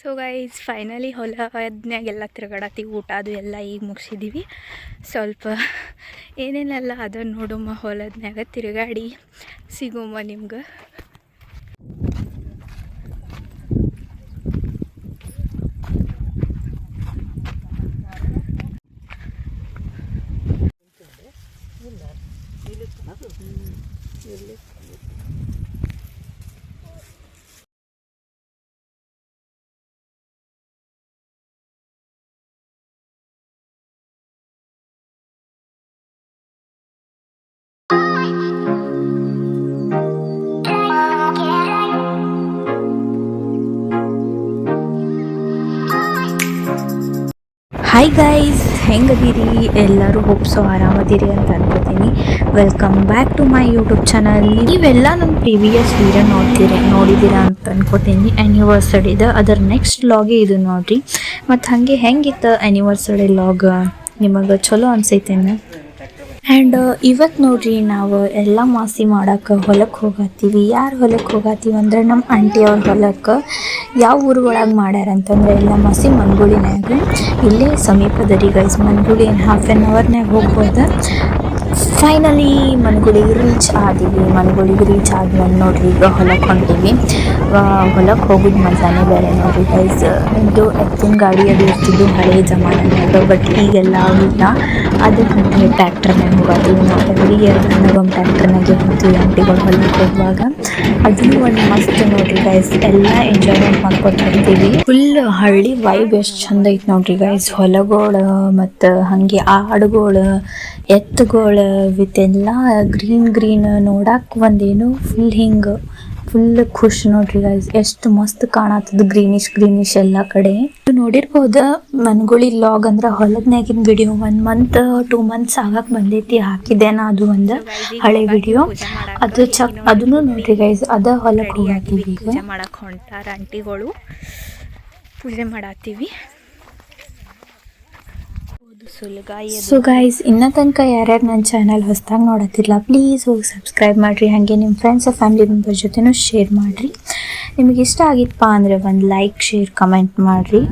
So guys finally ಹೊಲದ್ನ್ಯಾಗೆಲ್ಲ ತಿರುಗಾಡತ್ತೀವಿ. ಊಟ ಅದು ಎಲ್ಲ ಈಗ ಮುಗಿಸಿದ್ದೀವಿ ಸ್ವಲ್ಪ ಏನೇನೆಲ್ಲ ಅದನ್ನು ನೋಡಮ್ಮ ಹೊಲದ್ನ್ಯಾಗ ತಿರುಗಾಡಿ ಸಿಗೋಮ್ಮ ನಿಮ್ಗೆ. ಹಾಯ್ ಗೈಸ್ ಹೆಂಗದೀರಿ? ಎಲ್ಲರೂ ಹೋಪ್ಸೋ ಆರಾಮದಿರಿ ಅಂತ ಅನ್ಕೋತೀನಿ. Welcome back to my YouTube channel ನೀವೆಲ್ಲ ನನ್ನ ಪ್ರೀವಿಯಸ್ ವೀಡಿಯೋ ನೋಡ್ತೀರಿ ನೋಡಿದ್ದೀರಾ ಅಂತ ಅನ್ಕೋತೀನಿ. ಆ್ಯನಿವರ್ಸರಿದ ಅದರ ನೆಕ್ಸ್ಟ್ ಲಾಗೆ ಇದು ನೋಡಿರಿ. ಮತ್ತು ಹಾಗೆ ಹೆಂಗಿತ್ತು ಆ್ಯನಿವರ್ಸರಿ ಲಾಗ್ ನಿಮಗೆ ಚಲೋ ಅನ್ಸೈತೇನು? ಆ್ಯಂಡ್ ಇವತ್ತು ನೋಡ್ರಿ ನಾವು ಎಲ್ಲ ಮಾಸಿ ಮಾಡಕ್ಕೆ ಹೊಲಕ್ಕೆ ಹೋಗತ್ತೀವಿ ಯಾರು ಹೊಲಕ್ಕೆ ಹೋಗತ್ತೀವಿ ಅಂದ್ರೆ ನಮ್ಮ ಆಂಟಿ ಅವ್ರ ಹೊಲಕ್ಕೆ ಯಾವ ಊರು ಒಳಗೆ ಮಾಡ್ಯಾರ ಅಂತಂದ್ರೆ ಎಲ್ಲ ಮಾಸಿ ಮನ್ಗುಳಿನಾಗ ಇಲ್ಲೇ ಸಮೀಪದ ರೀ ಗೈಸ್ ಮನ್ಗುಳಿ ಹಾಫ್ ಆನ್ ಅವರ್ನಾಗ ಹೋಗ್ಬೋದು? ಫೈನಲಿ ಮನೆಗಳಿಗೆ ರೀಚ್ ಆದೀವಿ. ಮನೆಗಳಿಗೆ ರೀಚ್ ಆದ್ಮೇಲೆ ನೋಡ್ರಿ, ಈಗ ಹೊಲಕ್ಕೆ ಹೊಂಟೀವಿ. ಹೊಲಕ್ಕೆ ಹೋಗಿದ್ ಮಜಾನೇ ಬೇರೆ ನೋಡ್ರಿ ಗೈಸ್ ಇದು ಎತ್ತಿನ ಗಾಡಿ ಅದು ಇರ್ತಿದ್ದು ಹಳೆ ಜಮಾನಾಗ ಬಟ್ ಈಗೆಲ್ಲ ಅದಕ್ಕೆ ಟ್ಯಾಕ್ಟರ್ನಾಗ ಹೋಗೋದು. ಎವ್ರಿ ಇಯರ್ ಒಂದು ಟ್ಯಾಕ್ಟರ್ನಾಗೆ ಹೋಗ್ತೀವಿ ಆಂಟಿಗಳು ಹೊಲಕ್ಕೆ ಹೋಗುವಾಗ. ಅದನ್ನು ಒಂದು ಮಸ್ತ್ ನೋಡ್ರಿ ಗೈಸ್ ಎಲ್ಲ ಎಂಜಾಯ್ಮೆಂಟ್ ಮಾಡ್ಕೊತ ಇರ್ತೀವಿ ಫುಲ್ ಹಳ್ಳಿ ವೈಬ್ ಎಷ್ಟು ಚಂದ ಐತೆ ನೋಡ್ರಿ ಗೈಸ್ ಹೊಲಗಳು, ಮತ್ತು ಹಾಗೆ ಆಡುಗಳು, ಎತ್ತುಗಳು ವಿತ್ ಎಲ್ಲ ಗ್ರೀನ್ ಗ್ರೀನ್ ನೋಡಕ್ಕೆ ಒಂದೇನು ಫುಲ್ ಹಿಂಗ್ ಫುಲ್ ಖುಷ್ ನೋಡ್ರಿ ಗೈಸ್ ಎಷ್ಟು ಮಸ್ತ್ ಕಾಣತ್ತದ ಗ್ರೀನಿಶ್ ಗ್ರೀನಿಶ್ ಎಲ್ಲಾ ಕಡೆ. ನೋಡಿರ್ಬೋದ ಮನ್ಗುಳಿ ಲಾಗ್ ಅಂದ್ರ ಹೊಲದ್ನಾಗಿನ video one month two months ಆಗಕ್ ಬಂದೈತಿ ಹಾಕಿದ್ದೆ ನಾ ಅದು ಒಂದ್ ಹಳೆ ವಿಡಿಯೋ ಅದು ಚಕ್ ಅದನ್ನು ನೋಡ್ರಿ ಗೈಸ್ ಅದ ಹೊಲಕ್ಕೆ ಹೋಗಿ ಈಗ ಮಾಡಕ್ಕೆ ಹೊಂಟಾರ ಆಂಟಿಗಳು. ಪೂಜೆ ಮಾಡತ್ತೀವಿ ಸೊ ಗೈಸ್ ಇನ್ನ ತನಕ ಯಾರ್ಯಾರು ನನ್ನ ಚಾನಲ್ ಹೊಸದಾಗಿ ನೋಡತ್ತಿಲ್ಲ ಪ್ಲೀಸ್ ಹೋಗಿ ಸಬ್ಸ್ಕ್ರೈಬ್ ಮಾಡಿರಿ, ಹಾಗೆ ನಿಮ್ಮ ಫ್ರೆಂಡ್ಸ್ ಫ್ಯಾಮಿಲಿ ಮೆಂಬರ್ ಜೊತೆನೂ ಶೇರ್ ಮಾಡಿರಿ. ನಿಮಗೆ ಇಷ್ಟ ಆಗಿತ್ತಪ್ಪ ಅಂದರೆ ಒಂದು ಲೈಕ್ ಶೇರ್ ಕಮೆಂಟ್ ಮಾಡಿರಿ.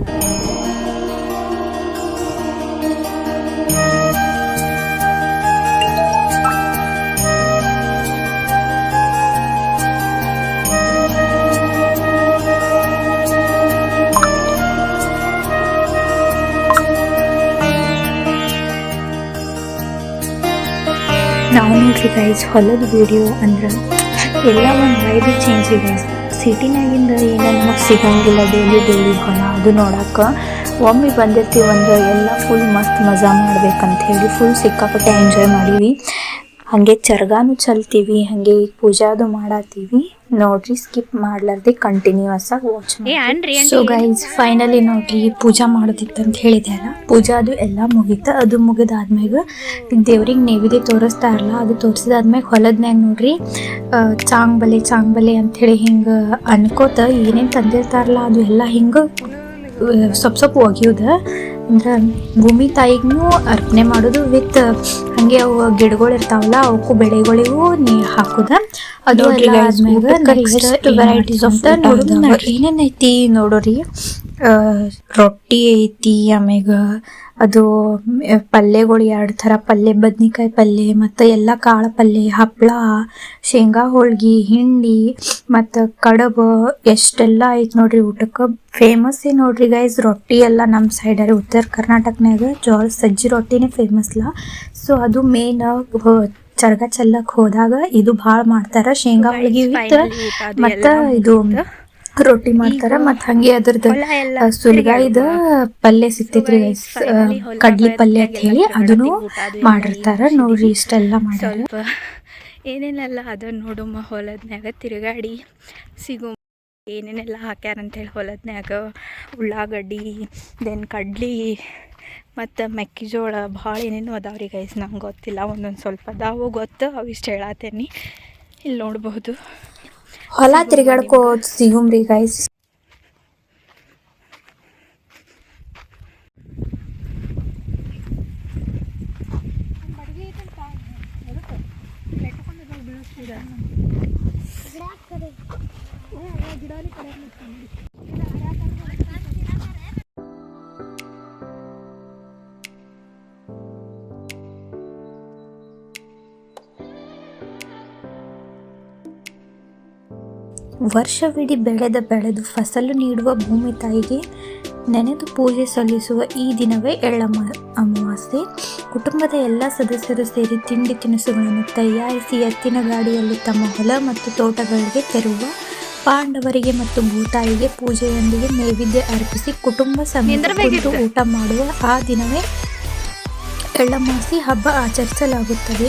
ನಾವು ನೋಡ್ರಿ ಗೈಸ್ ಹೊಲದ ವಿಡಿಯೋ ಅಂದ್ರೆ ಎಲ್ಲ ಒಂದು ವೈಬಿ ಚೇಂಜ್ ಇದೆ. ಸಿಟಿನಾಗಿಂದ ಏನೋ ನಮಗೆ ಸಿಗಂಗಿಲ್ಲ ಡೈಲಿ ಡೈಲಿ ಹೊಲ ಅದು ನೋಡಕ್ಕೆ ಒಮ್ಮೆ ಬಂದಿರ್ತೀವಿ ಅಂದ್ರೆ ಎಲ್ಲ ಫುಲ್ ಮಸ್ತ್ ಮಜಾ ಮಾಡ್ಬೇಕಂತ ಹೇಳಿ ಫುಲ್ ಸಿಕ್ಕಾಪಟ್ಟೆ ಎಂಜಾಯ್ ಮಾಡೀವಿ. ಹಾಗೆ ಚರ್ಗಾನು ಚಲ್ತೀವಿ, ಹಾಗೆ ಪೂಜಾದು ಮಾಡತ್ತೀವಿ ನೋಡ್ರಿ ಸ್ಕಿಪ್ ಮಾಡ್ಲಾರ್ದೆ ಕಂಟಿನ್ಯೂಸ್ ಆಗಿ ವಾಚ್ ಮಾಡಿ ಸೊ ಗೈಸ್ ಫೈನಲಿ ನೋಡ್ರಿ ಪೂಜಾ ಮಾಡೋದಿತ್ತು ಅಂತ ಹೇಳಿದೆ ಅಲ್ಲ ಪೂಜಾ ಅದು ಎಲ್ಲ ಮುಗೀತ. ಅದು ಮುಗಿದಾದ್ಮ್ಯಾಗ ದೇವ್ರಿಗೆ ನೈವೇದ್ಯ ತೋರಿಸ್ತಾರಲ್ಲ ಅದು ತೋರಿಸಿದಾದ್ಮ್ಯಾಗ ಹೊಲದ್ನ್ಯಾಗ ನೋಡ್ರಿ ಚಾಂಗ್ ಬಲೆ ಚಾಂಗ್ ಬಲೆ ಅಂತ ಹೇಳಿ ಹಿಂಗ ಅನ್ಕೋತ ಏನೇನು ತಂದಿರ್ತಾರಲ್ಲ ಅದು ಎಲ್ಲ ಹಿಂಗ ಸ್ವಲ್ಪ ಸ್ವಲ್ಪ ಒಗಿಯೋದ. ಅಂದ್ರೆ ಭೂಮಿ ತಾಯಿಗೂ ಅರ್ಪಣೆ ಮಾಡೋದು ವಿತ್ ಹಂಗೆ ಅವು ಗಿಡಗಳು ಇರ್ತಾವಲ್ಲ ಅವಕ್ಕೂ ಬೆಳೆಗಳಿಗೂ ನೀರು ಹಾಕೋದ. ಅದು ಎಲ್ಲ guys, ವೆರೈಟೀಸ್ ಆಫ್ ದ ಏನೇನೈತಿ ನೋಡೋರಿ? ರೊಟ್ಟಿ ಐತಿ ಆಮ್ಯಾಗ. ಅದು ಪಲ್ಯಗಳು ಎರಡು ಥರ. ಪಲ್ಯ ಬದ್ನಿಕಾಯಿ ಪಲ್ಯ ಮತ್ತು ಎಲ್ಲ ಕಾಳು ಪಲ್ಯ ಹಪ್ಪಳ ಶೇಂಗಾ ಹೋಳ್ಗಿ ಹಿಂಡಿ ಮತ್ತು ಕಡಬು ಎಷ್ಟೆಲ್ಲ ಐತಿ ನೋಡ್ರಿ ಊಟಕ್ಕೆ. ಫೇಮಸ್ ನೋಡ್ರಿ ಗೈಸ್ ರೊಟ್ಟಿ ಎಲ್ಲ ನಮ್ಮ ಸೈಡಲ್ಲಿ ಉತ್ತರ ಕರ್ನಾಟಕನಾಗ ಜೋಳ ಸಜ್ಜಿ ರೊಟ್ಟಿನೇ ಫೇಮಸ್ಲ ಸೊ ಅದು ಮೇನ್ ಚರ್ಗ ಚೆಲ್ಲಕ್ ಹೋದಾಗ ಇದು ಭಾಳ ಮಾಡ್ತಾರ. ಶೇಂಗಾ ಹೋಳ್ಗಿ ವಿತ್ ಮತ್ತ ಇದು ರೊಟ್ಟಿ ಮಾಡ್ತಾರ ಮತ್ತ ಹಂಗೆ ಅದ್ರದ್ದು ಸುಲ್ಗಾಯಿದ ಪಲ್ಯ ಸಿಗ್ತೈತ್ರಿ ಕಡ್ಲಿ ಪಲ್ಯ ಅಂತ ಹೇಳಿ ಅದನ್ನು ಮಾಡಿರ್ತಾರ. ನೋಡ್ರಿ ಇಷ್ಟೆಲ್ಲ ಮಾಡ್ಯಾರ ಏನೇನೆಲ್ಲ ಅದ ನೋಡುಮ್ಮ ಹೊಲದ್ನ್ಯಾಗ ತಿರುಗಾಡಿ. ಸಿಗು ಏನೇನೆಲ್ಲ ಹಾಕ್ಯಾರ ಅಂತೇಳಿ ಹೊಲದ್ನ್ಯಾಗ. ಉಳ್ಳಾಗಡ್ಡಿ ದೆನ್ ಕಡ್ಲಿ ಮತ್ತು ಮೆಕ್ಕೆಜೋಳ ಭಾಳ ಏನೇನು ಅದಾವ್ರಿ ಗೈಸ್ ನಂಗೆ ಗೊತ್ತಿಲ್ಲ. ಒಂದೊಂದು ಸ್ವಲ್ಪ ಅದಾವು ಗೊತ್ತು ಅವಿಷ್ಟು ಹೇಳತ್ತೇನಿ ಇಲ್ಲಿ ನೋಡಬಹುದು ಹೊಲ ತಿರ್ಗಾಡ್ಕೋದ್ ಸಿಗುಮ್ರಿ ಗೈಸ್ ವರ್ಷವಿಡೀ ಬೆಳೆದ ಬೆಳೆದು ಫಸಲು ನೀಡುವ ಭೂಮಿ ತಾಯಿಗೆ ನೆನೆದು ಪೂಜೆ ಸಲ್ಲಿಸುವ ಈ ದಿನವೇ ಎಳ್ಳಮ ಅಮಾವಾಸ್ಯೆ ಕುಟುಂಬದ ಎಲ್ಲ ಸದಸ್ಯರು ಸೇರಿ ತಿಂಡಿ ತಿನಿಸುಗಳನ್ನು ತಯಾರಿಸಿ ಎತ್ತಿನ ಗಾಡಿಯಲ್ಲಿ ತಮ್ಮ ಹೊಲ ಮತ್ತು ತೋಟಗಳಿಗೆ ತೆರುವ ಪಾಂಡವರಿಗೆ ಮತ್ತು ಭೂತಾಯಿಗೆ ಪೂಜೆಯೊಂದಿಗೆ ನೈವೇದ್ಯ ಅರ್ಪಿಸಿ ಕುಟುಂಬ ಸಮೇತ. ಊಟ ಮಾಡುವ ಆ ದಿನವೇ ಎಳ್ಳಮಾಸಿ ಹಬ್ಬ ಆಚರಿಸಲಾಗುತ್ತದೆ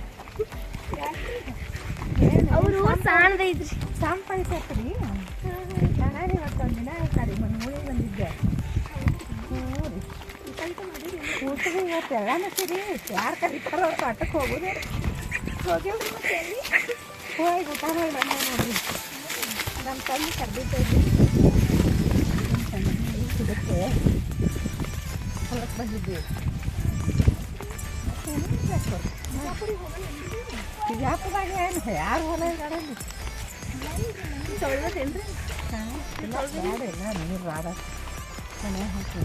ಅವರು ಸಾಣದೈತ್ರಿ ಸಂಪೈತೈತ್ರಿ ನಾನು ಇವತ್ತೊಂದು ದಿನ ಆಯ್ತಾರಿ ಮನೆ ಮುಳಿ ಬಂದಿದ್ದೆ ಹ್ಞೂ ರೀ ಊಟಗೆ ಇವತ್ತು ಎಲ್ಲಾನು ಸಿರಿ ಯಾರು ಕರೀತಾರೋ ಅವ್ರು ಪಾಠಕ್ಕೆ ಹೋಗೋದು ಹೋಗಿವ್ರಿ ಮತ್ತೆ ಎಲ್ಲಿ? ಹೋಗಿ ಊಟ ಮಾಡಿ ಬಂದೆ ನೋಡ್ರಿ ನಮ್ಮ ತಂದೆ ಕರ್ದಿದ್ದೈತಿ ಇದಕ್ಕೆ ಹೊಲಕ್ಕೆ ಬಂದಿದ್ದೀವಿ ಬಿಜಾಪುರದಾಗ ಏನು ಯಾರು ಹೊಲ ಇದ್ದಾರಲ್ಲಿ ಬೇಡ ಇಲ್ಲ ನೀರು ರಾಡ ಮನೆ ಹಾಕಿ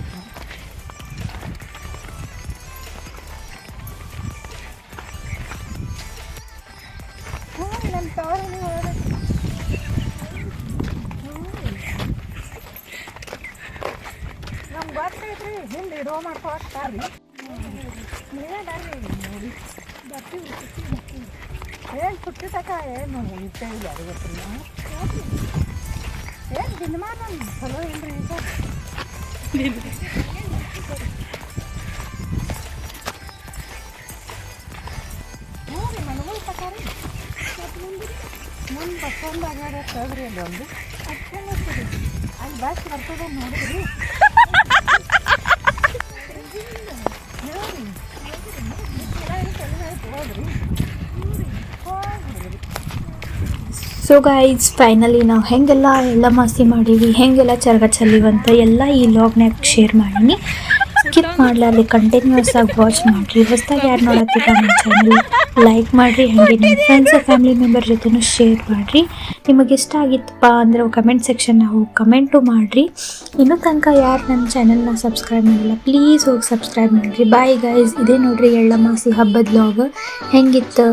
ಹ್ಞೂ ನಮ್ಮ ತವರಲ್ಲಿ ಒಳಗೆ ನಮ್ಗೆ ಗೊತ್ತೈತ್ರಿ ಹಿಂದೆ ಇರೋ ಮಾಡ್ಕೊಳ್ತಾರ್ರಿ ನೀವೇ ಬರ್ರಿ ಸುಟ್ಟಿ ತಕ ಏನು ಇಟ್ಟೇ ಇಲ್ಲ ಯಾರಿಗೊತ್ತಿಲ್ಲ ಏನು ದಿನಮಾನ ಚಲೋ ಇಲ್ರಿ ಈಗ. ಹ್ಞೂ ರೀ ಮನೆಗಳು ತಕಾರಿ ಮುಂದೆ ಬಸ್ ಸ್ಟ್ಯಾಂಡ್ ಆಗ್ಯಾಡ ಕಳ್ದ್ರಿ ಅಲ್ಲಿ ಒಂದು ಅಲ್ಲಿ ಬಸ್ ಬರ್ತದೆ ನೋಡಿದ್ರಿ? ಸೊ ಗೈಸ್ ಫೈನಲಿ ನಾವು ಹೆಂಗೆಲ್ಲ ಎಲ್ಲ ಮಸ್ತಿ ಮಾಡೀವಿ, ಹೆಂಗೆಲ್ಲ ಚರ್ಗ ಚೆಲ್ಲಿವಂತ ಎಲ್ಲ ಈ ಲಾಗ್ನಾಗ ಶೇರ್ ಮಾಡೀನಿ. ಸ್ಕಿಪ್ ಮಾಡಲಾರ್ದೆ ಕಂಟಿನ್ಯೂಸ್ ಆಗಿ ವಾಚ್ ಮಾಡಿರಿ. ಹೊಸ್ದಾಗಿ ಯಾರು ನೋಡತ್ತೀರ ನಮ್ಮ ಚಾನಲ್ ಲೈಕ್ ಮಾಡಿರಿ, ಹಾಗೆ ನಿಮ್ಮ ಫ್ರೆಂಡ್ಸ್ ಫ್ಯಾಮಿಲಿ ಮೆಂಬರ್ ಜೊತೆನೂ ಶೇರ್ ಮಾಡಿರಿ. ನಿಮಗೆ ಇಷ್ಟ ಆಗಿತ್ತಪ್ಪ ಅಂದರೆ ಕಮೆಂಟ್ ಸೆಕ್ಷನ್ನ ಹೋಗಿ ಕಮೆಂಟು ಮಾಡಿರಿ. ಇನ್ನೂ ತನಕ ಯಾರು ನನ್ನ ಚಾನಲ್ನ ಸಬ್ಸ್ಕ್ರೈಬ್ ಮಾಡಿಲ್ಲ ಪ್ಲೀಸ್ ಹೋಗಿ ಸಬ್ಸ್ಕ್ರೈಬ್ ಮಾಡಿರಿ. ಬಾಯ್ ಗೈಸ್ ಇದೇ ನೋಡ್ರಿ ಎಳ್ಳಮಾಸಿ ಹಬ್ಬದ ಲಾಗ್ ಹೆಂಗಿತ್ತು?